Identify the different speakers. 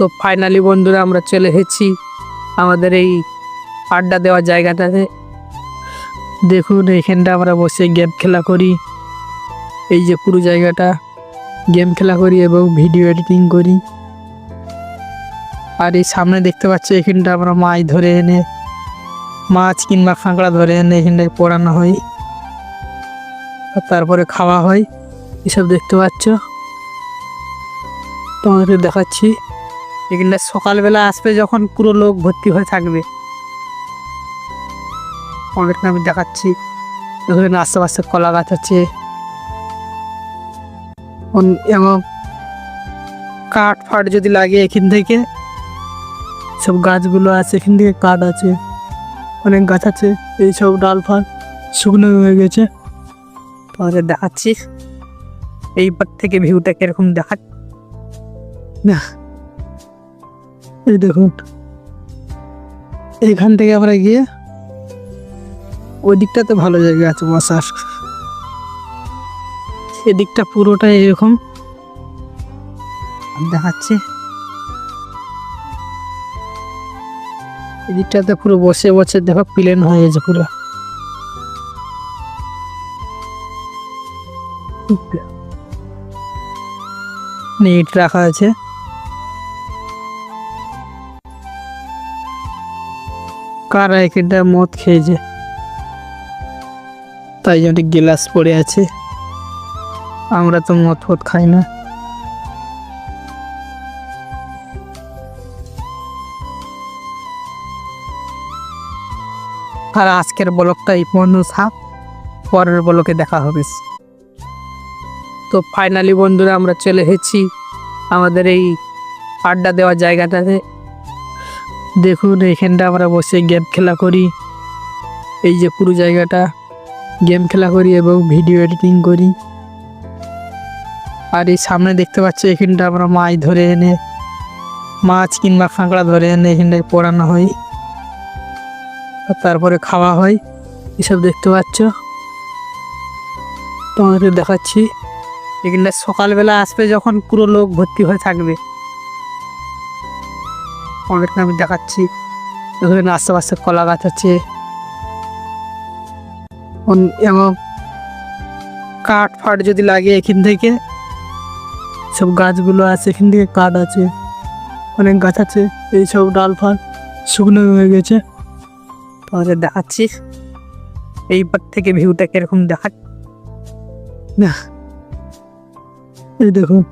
Speaker 1: তো ফাইনালি বন্ধুরা আমরা চলে এসেছি আমাদের এই আড্ডা দেওয়ার জায়গাটাতে। দেখুন, এইখানটা আমরা বসে গেম খেলা করি। এই যে পুরো জায়গাটা গেম খেলা করি এবং ভিডিও এডিটিং করি। আর এই সামনে দেখতে পাচ্ছি এখানটা আমরা মাছ ধরে এনে, মাছ কিংবা কাঁকড়া ধরে এনে এখানটায় পোড়ানো হয়। আর তারপরে খাওয়া হয়। এসব দেখতে পাচ্ছ। তোমাদেরকে দেখাচ্ছি। এখানটা সকালবেলা আসবে যখন পুরো লোক ভর্তি হয়ে থাকবে তোমাদেরকে আমি দেখাচ্ছি এখানে আশেপাশে কলা গাছ আছে এবং কাঠ ফাট যদি লাগে এখান থেকে সব গাছগুলো আছে এখান থেকে কাঠ আছে অনেক গাছ আছে এই সব ডাল ফাল শুকনো হয়ে গেছে। তোমাদের দেখাচ্ছি। এইবার থেকে ভিউটা কীরকম দেখা না। এই দেখুন। এইখান থেকে আমরা গিয়ে ওই দিকটাতে ভালো জায়গা আছে বসার এদিকটা পুরোটাই এরকম। দেখাচ্ছে। এদিকটাতে পুরো বসে বসে দেখো প্লেন হয়ে গেছে পুরো। নেট রাখা আছে। কারা এখানটা মদ খেয়েছে তাই জন্য গ্লাস পড়ে আছে। আমরা তো মদ ফদ খাই না। আর আজকের ব্লকটা এই পর্যন্ত থাক, পরের ব্লকে দেখা হবে। তো ফাইনালি বন্ধুরা আমরা চলে এসেছি আমাদের এই আড্ডা দেওয়ার জায়গাটাতে। দেখুন এখানটা আমরা বসে গেম খেলা করি। এই যে পুরো জায়গাটা, গেম খেলা করি এবং ভিডিও এডিটিং করি। আর এই সামনে দেখতে পাচ্ছি এখানটা আমরা মাছ ধরে এনে, মাছ কিংবা কাঁকড়া ধরে এনে এখানটায় পড়ানো হয়। তারপরে খাওয়া হয়। এসব দেখতে পাচ্ছ। তোমাদের দেখাচ্ছি। এখানটা সকালবেলা আসবে যখন পুরো লোক ভর্তি হয়ে থাকবে। তোমাদেরকে আমি দেখাচ্ছি। এখানে আশেপাশে কলা গাছ আছে। এবং কাঠ ফাট যদি লাগে এখান থেকে, সব গাছগুলো আছে, এখান থেকে কাঠ আছে, অনেক গাছ আছে, এই সব ডাল ফাল শুকনো হয়ে গেছে। তোমাদের দেখাচ্ছি। এইবার থেকে ভিউটা কীরকম দেখা না, এই দেখুন।